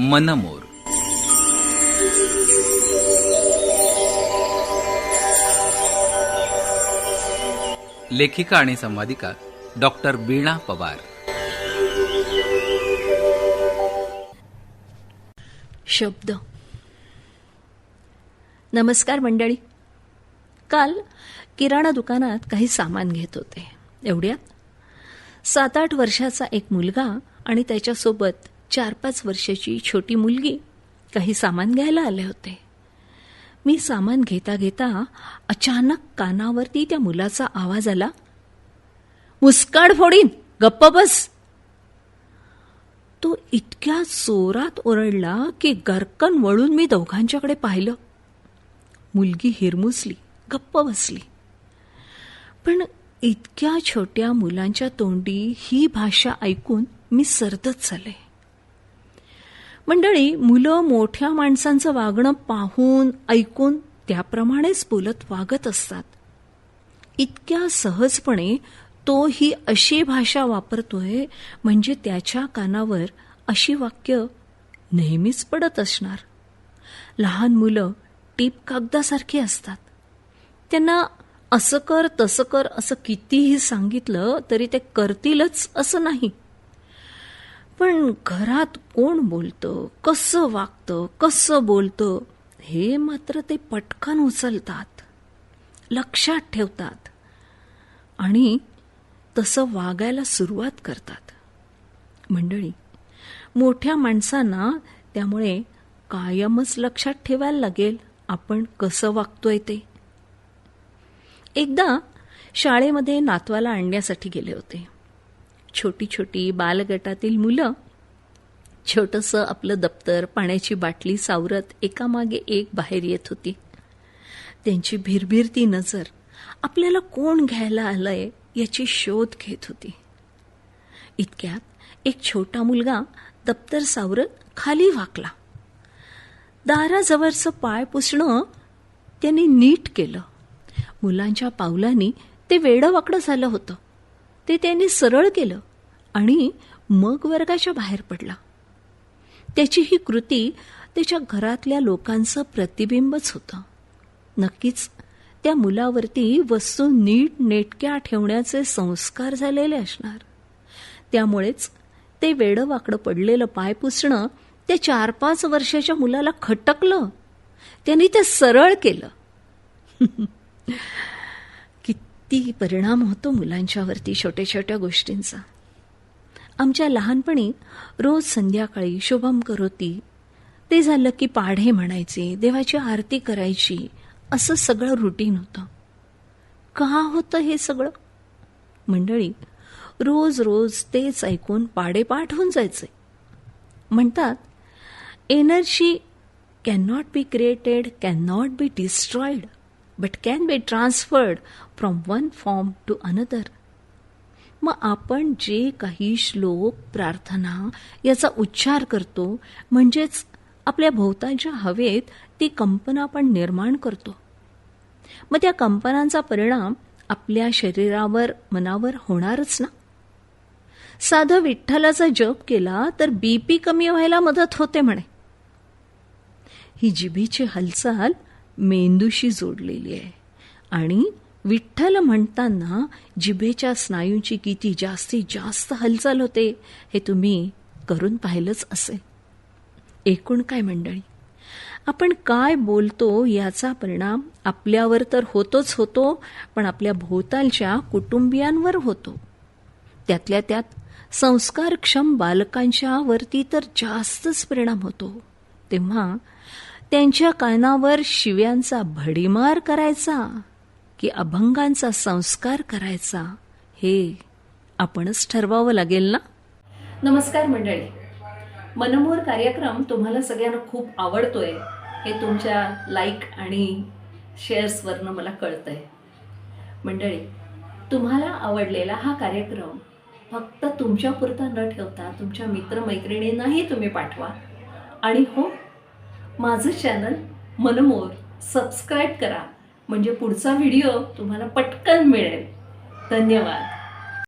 मनमोर. लेखिका आणि संवादिका डॉक्टर बीणा पवार. शब्द. नमस्कार मंडळी. काल किराणा दुकानात काही सामान घेत होते. एवढ्यात सात आठ वर्षाचा एक मुलगा आणि त्याच्यासोबत चार पाच वर्षाची छोटी मुलगी. काही सामान घ्यायला आले होते. मी सामान घेता घेता अचानक कानावरती त्या मुलाचा आवाज आला. मुस्काड फोडीन गप्प बस. तो इतक्या जोरात ओरडला की गरकन वळून मी दोघांच्याकडे पाहिलं. मुलगी हिरमुसली गप्प बसली. पण इतक्या छोट्या मुलांच्या तोंडी ही भाषा ऐकून मी सरदच झाले. मंडळी मुलं मोठ्या माणसांचं वागणं पाहून ऐकून त्याप्रमाणेच बोलत वागत असतात. इतक्या सहजपणे तो ही अशी भाषा वापरतोय म्हणजे त्याच्या कानावर अशी वाक्य नेहमीच पडत असणार. लहान मुलं टीप कागदासारखी असतात. त्यांना असं कर तसं कर असं कितीही सांगितलं तरी ते करतीलच असं नाही. पण घरात कोण बोलतं? कसं वागतं? कसं बोलतं? हे मात्र ते पटकन उचलतात. लक्षात ठेवतात. आणि तसं वागायला सुरुवात करतात. मंडळी मोठ्या माणसांना त्यामुळे कायमच लक्षात ठेवायला लागेल आपण कसं वागतोय ते. एकदा शाळेमध्ये नातवाला आणण्यासाठी गेले होते. छोटी छोटी बालगटातील मुलं छोटंसं आपलं दप्तर पाण्याची बाटली सावरत एकामागे एक बाहेर येत होती. त्यांची भिरभिरती नजर आपल्याला कोण घ्यायला आलंय याची शोध घेत होती. इतक्यात एक छोटा मुलगा दप्तर सावरत खाली वाकला. दाराजवळचं पाय पुसणं त्यांनी नीट केलं. मुलांच्या पावलांनी ते वेडं वाकडं झालं होतं. ते त्यांनी सरळ केलं आणि मग वर्गाच्या बाहेर पडला. त्याची ही कृती त्याच्या घरातल्या लोकांचं प्रतिबिंबच होतं. नक्कीच त्या मुलावरती वस्तू नीट नेटक्या ठेवण्याचे संस्कार झालेले असणार. त्यामुळेच ते वेडं वाकडं पडलेलं पाय पुसणं त्या चार पाच वर्षाच्या मुलाला खटकलं. त्यांनी ते सरळ केलं. किती परिणाम होतो मुलांच्यावरती छोट्या छोट्या गोष्टींचा. आमच्या लहानपणी रोज संध्याकाळी शुभम करोती ते झालं की पाढे म्हणायचे देवाची आरती करायची असं सगळं रुटीन होतं. का होतं हे सगळं? मंडळी रोज रोज तेच ऐकून पाडे पाठ होऊन जायचे. म्हणतात energy can not be created can not be destroyed but can be transferred from one form to another मग आपण जे काही श्लोक प्रार्थना याचा उच्चार करतो म्हणजेच आपल्या भोवताच्या हवेत ती कंपना आपण निर्माण करतो. मग त्या कंपनांचा परिणाम आपल्या शरीरावर मनावर होणारच ना? साधं विठ्ठलाचा जप केला तर बीपी कमी व्हायला मदत होते म्हणे. ही जिभीची हालचाल मेंदूशी जोडलेली आहे. आणि विठ्ठल म्हणताना जिभेच्या स्नायूंची किती जास्तीत जास्त हालचाल होते हे तुम्ही करून पाहिलंच असेल. एकूण काय मंडळी? आपण काय बोलतो याचा परिणाम आपल्यावर तर होतोच होतो पण आपल्या भोवतालच्या कुटुंबियांवर होतो. त्यातल्या त्यात संस्कारक्षम बालकांच्या वरती तर जास्तच परिणाम होतो. तेव्हा त्यांच्या कानावर शिव्यांचा भडीमार करायचा की अभंगांचा संस्कार करायचा हे आपणच ठरवावं लागेल ना? नमस्कार मंडळी. मनमोर कार्यक्रम तुम्हाला सगळ्यांना खूप आवडतोय. हे तुमच्या लाईक आणि शेअर्सवरनं मला कळतंय. मंडळी तुम्हाला आवडलेला हा कार्यक्रम फक्त तुमच्यापुरता न ठेवता तुमच्या मित्रमैत्रिणींनाही तुम्ही पाठवा. आणि हो माझं चॅनल मनमोर सबस्क्राईब करा. म्हणजे पुढचा व्हिडिओ तुम्हाला पटकन मिळेल. धन्यवाद.